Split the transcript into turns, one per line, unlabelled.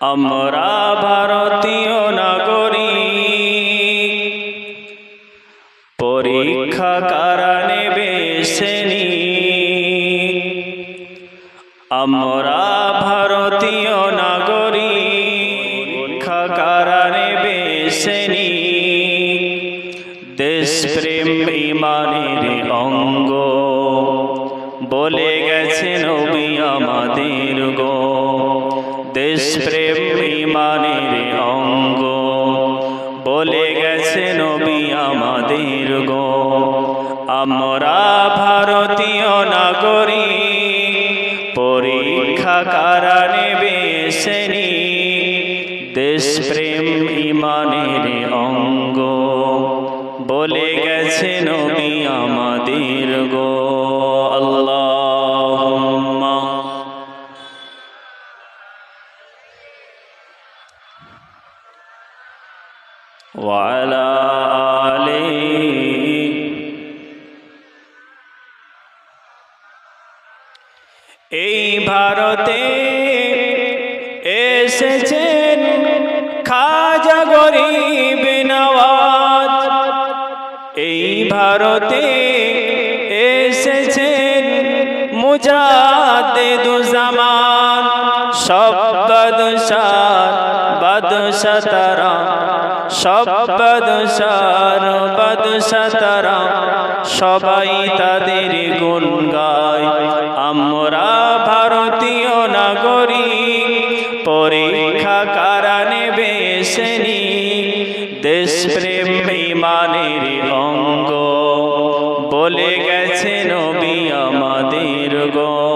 আমরা ভারতীয় নাগরিক। পরীক্ষা কারা নেবে শ্রেণি আমরা ভারতীয় নাগরিক। পরীক্ষা কারা নেবে শ্রেণি দেশপ্রেম ইমানের অঙ্গ। বলে গেছে নবী আমাদের গো। দেশপ্রেম ইমানের অঙ্গ। বলে গেছে নবী আমাদের গো, আমরা ভারতীয় নাগরী পরীক্ষা কারা নেবে দেশ দেশপ্রেম ইমানের অঙ্গ। وعلى آله এই ভারতে এসেছেন খাজা গরিব নওয়াজ এই ভারতে এসেছেন মুজাদ্দিদুজ্জামান সব বাদশার বাদশা তারা সব বাদশার বাদশা তারা সবাই তাদের গুণ গায়। আমরা ভারতীয় নাগরিক, পরীক্ষা কারা নেবে সেনি দেশ প্রেম অঙ্গ। বলে গেছে নবী আমাদের গো।